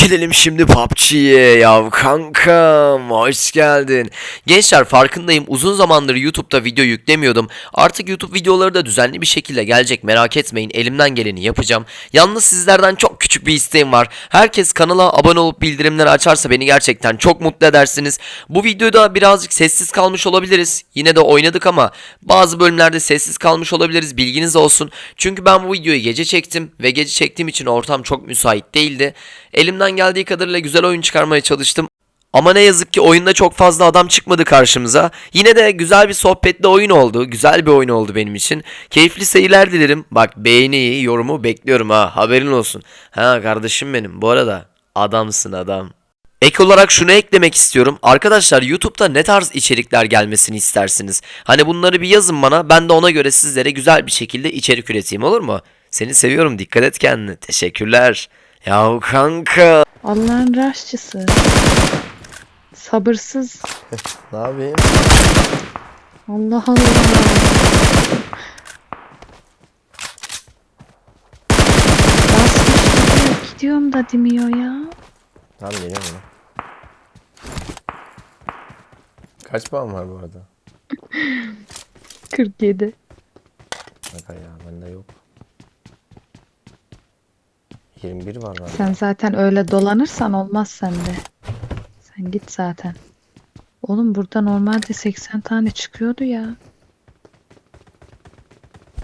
Gelelim şimdi PUBG'ye yav kankam hoş geldin. Gençler farkındayım uzun zamandır YouTube'da video yüklemiyordum. Artık YouTube videoları da düzenli bir şekilde gelecek merak etmeyin elimden geleni yapacağım. Yalnız sizlerden çok küçük bir isteğim var. Herkes kanala abone olup bildirimleri açarsa beni gerçekten çok mutlu edersiniz. Bu videoda birazcık sessiz kalmış olabiliriz. Yine de oynadık ama bazı bölümlerde sessiz kalmış olabiliriz bilginiz olsun. Çünkü ben bu videoyu gece çektim ve gece çektiğim için ortam çok müsait değildi. Elimden geldiği kadarıyla güzel oyun çıkarmaya çalıştım. Ama ne yazık ki oyunda çok fazla adam çıkmadı karşımıza. Yine de güzel bir sohbetli oyun oldu. Güzel bir oyun oldu benim için. Keyifli seyirler dilerim. Bak beğeni, yorumu bekliyorum ha. Haberin olsun. Ha kardeşim benim. Bu arada adamsın adam. Ek olarak şunu eklemek istiyorum. Arkadaşlar YouTube'da ne tarz içerikler gelmesini istersiniz? Hani bunları bir yazın bana. Ben de ona göre sizlere güzel bir şekilde içerik üreteyim olur mu? Seni seviyorum. Dikkat et kendine. Teşekkürler. Yahu kanka. Allah'ın raşçısı. Sabırsız. Ne yapayım? Allah Allah. Basmış gidiyor. Gidiyorum da demiyor ya. Tamam geliyorum ya. Kaç puan var bu arada? 47. Bak ya bende yok. 21 var bende. Sen zaten öyle dolanırsan olmaz sende. Sen git zaten. Oğlum burada normalde 80 tane çıkıyordu ya.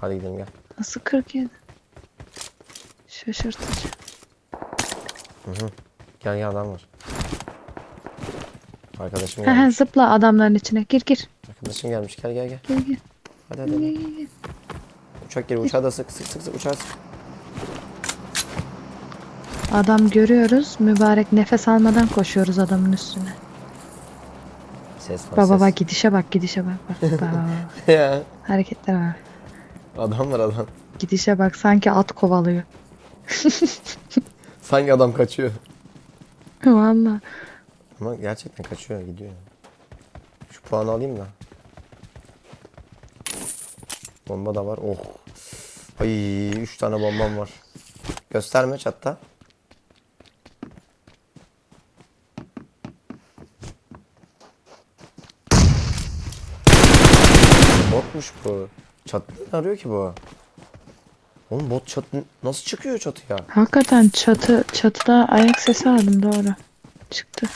Hadi gidelim gel. Nasıl 47? Şaşırtıcı. Gel gel adam var. Arkadaşım He he gelmiş. zıpla adamların içine. Gir gir. Arkadaşım gelmiş. Gel gel gel. Gir gir. Hadi hadi. Hadi. gir gir. Uçak geliyor. Uçağı da sık sık sık sık uçağı sık. Adam görüyoruz. Mübarek nefes almadan koşuyoruz adamın üstüne. Ses var Baba ses. bak gidişe bak gidişe bak bak. bak, bak, ya. Hareketler var. Adam var adam. Gidişe bak sanki at kovalıyor. Sanki adam kaçıyor. Valla. Ama gerçekten kaçıyor gidiyor. Şu puanı alayım da. Bomba da var. Oh. Ay 3 tane bombam var. Gösterme çatta. Botmuş bu. Çatı ne arıyor ki bu? Oğlum bot çatı nasıl çıkıyor çatıya? Hakikaten çatı çatıda ayak sesi aldım doğru. Çıktı.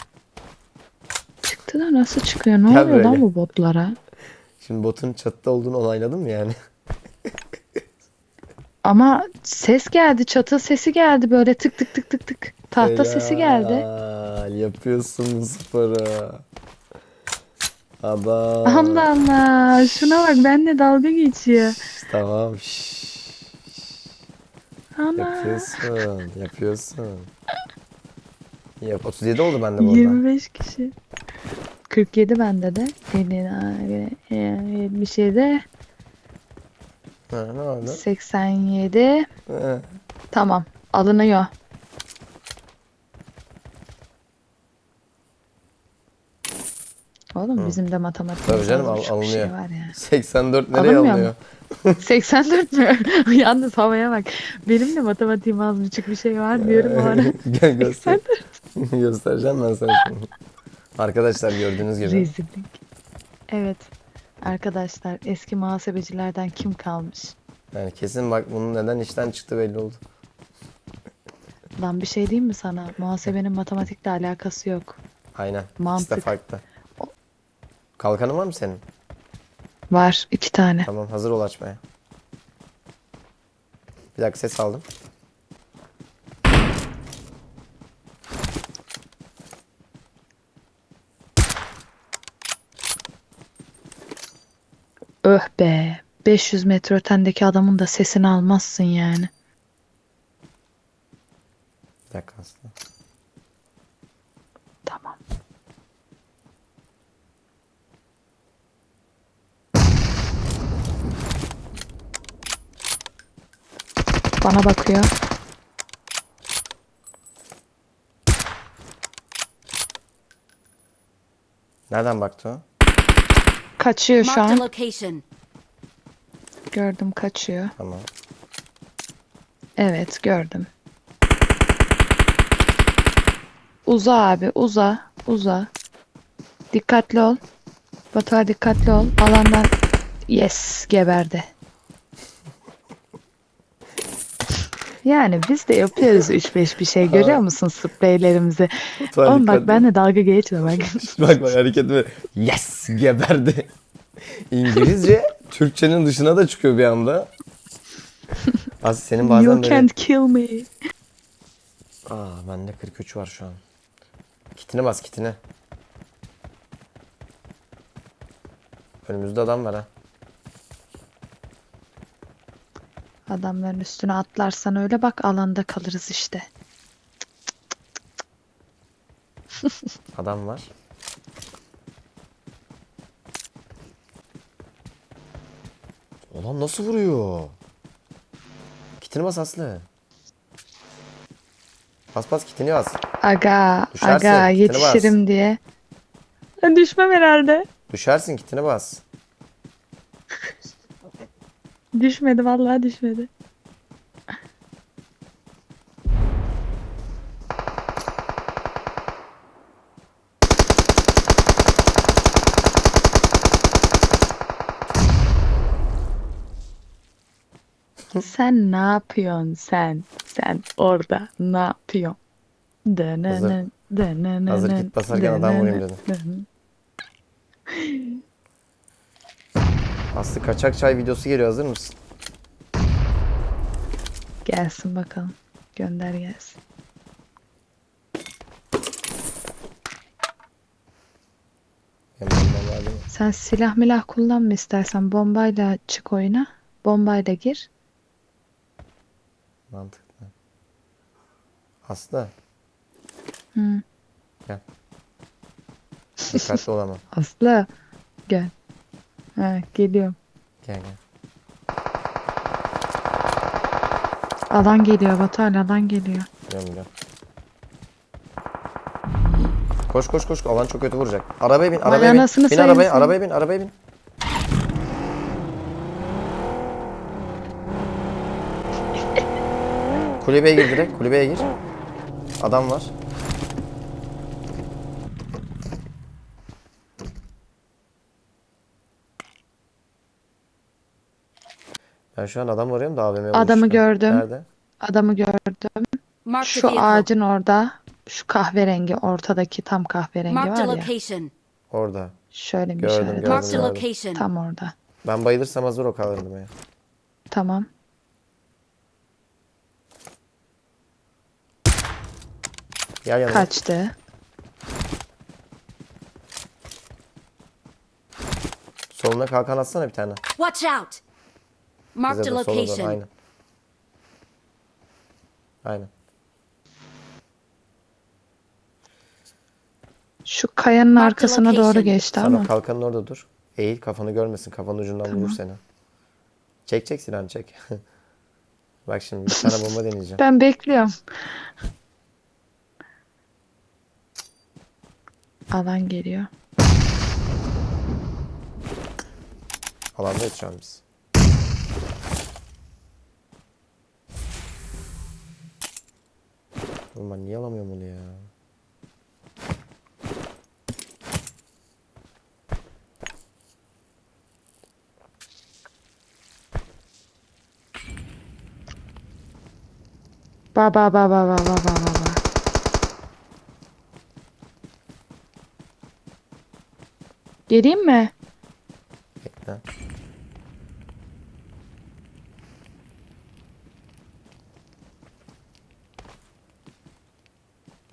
Çıktı da nasıl çıkıyor? Ne Gel oluyor lan böyle. bu botlara? Şimdi botun çatıda olduğunu onayladın mı yani? Ama ses geldi. Çatı sesi geldi böyle tık tık tık tık tık. Tahta sesi geldi. Helal, Yapıyorsun bu sporu. Adam. Allah Allah. Şuna bak benimle dalga geçiyor. Tamam. şşş. Ana. Yapıyorsun. Yapıyorsun. Yap. 37 oldu bende bu arada. 25 kişi. 47 bende de. 77, Ha, ne oldu? 87. Ha, Tamam. Alınıyor. Oğlum bizim de matematik Tabii canım, al- şey alınıyor. var ya. 84 nereye Alınmıyor alınıyor? 84 mü? Yalnız havaya bak. Benim de matematiğim az buçuk bir şey var diyorum o ara. Gel göster. Göstereceğim ben sana şimdi. Arkadaşlar gördüğünüz gibi. Rezillik. Evet. Arkadaşlar eski muhasebecilerden kim kalmış? Yani kesin bak bunun neden işten çıktı belli oldu. Lan bir şey diyeyim mi sana? Muhasebenin matematikle alakası yok. Aynen. Mantık. farklı. Kalkanın var mı senin? Var iki tane. Tamam hazır ol açmaya. Bir dakika ses aldım. Öh be. 500 metre ötendeki adamın da sesini almazsın yani. Bir dakika aslında. Bana bakıyor. Nereden baktı o? Kaçıyor şu Marked a an. location. Gördüm kaçıyor. Tamam. Evet gördüm. Uza abi uza. Uza. Dikkatli ol. Batuhan dikkatli ol. Alandan yes geberdi. Yani biz de yapıyoruz 3-5 bir şey görüyor musun spreylerimizi? Oğlum bak ben de dalga geçme bak. Bak bak hareketime. Yes geberdi. İngilizce Türkçenin dışına da çıkıyor bir anda. Az senin bazen You böyle... can't kill me. Aa bende 43 var şu an. Kitine bas kitine. Önümüzde adam var ha. Adamların üstüne atlarsan öyle bak alanda kalırız işte. Adam var. Ulan nasıl vuruyor? Kitini bas Aslı. Bas bas kitini bas. Aga, Düşersin, aga kitine bas. yetişirim diye. Düşmem herhalde. Düşersin kitini bas. Düşmedi vallahi düşmedi. Sen ne yapıyorsun sen? Sen orada ne yapıyorsun? Dönenen, dönenen, hazır git basarken adam vurayım dedim. Aslı kaçak çay videosu geliyor hazır mısın? Gelsin bakalım. Gönder gelsin. Mi? Sen silah milah kullanma istersen bombayla çık oyuna. Bombayla gir. Mantıklı. Aslı Hı. dikkatli ol ama. Aslı gel. Ha, geliyorum. Gel gel. Alan geliyor Batuhan alan geliyor. Biliyorum biliyorum. Koş koş koş alan çok kötü vuracak. Arabaya bin arabaya bin. anasını Bin arabaya arabaya bin arabaya bin. Kulübeye gir direkt kulübeye gir. Adam var. Ben şu an adam arıyorum da AVM'ye Adamı buluştum. gördüm. Nerede? Adamı gördüm. Marked a Şu vehicle. ağacın orada. Şu kahverengi ortadaki tam kahverengi Marked a var ya. location. Orada. Şöyle bir Gördüm, işaret. gördüm. Marked a gördüm. location. Tam orada. Ben bayılırsam hazır o kalırdım ya. Tamam. Gel yanıma. Kaçtı. Soluna kalkan atsana bir tane. Watch out. Marked Bize a de location. Aynen. Aynen. Şu kayanın Mark the arkasına doğru location. geçti Sen ama. kalkanın orada dur. Eğil kafanı görmesin. Kafanın ucundan vurur seni. Çek çek Sinan çek. Bak şimdi bir tane bomba deneyeceğim. Ben bekliyorum. Alan geliyor. Alandayız şu an biz. Oğlum ben niye alamıyorum onu ya? Ba ba ba ba ba ba ba ba. Geleyim mi?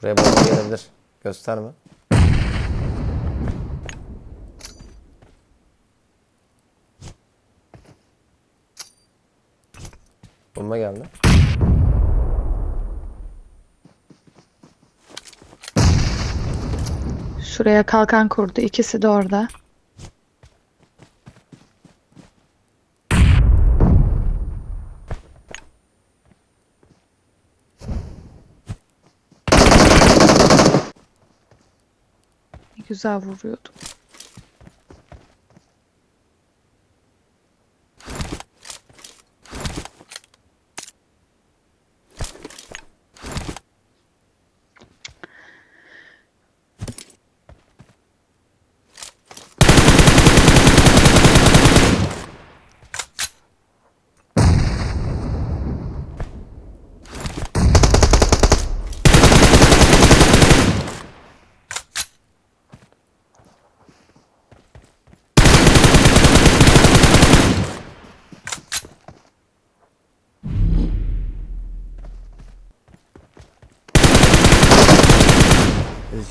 Buraya bomba gelebilir. Gösterme. Bomba geldi. Şuraya kalkan kurdu. İkisi de orada. güzel vuruyordu.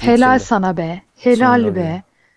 Helal sana be. Helal Sonra be.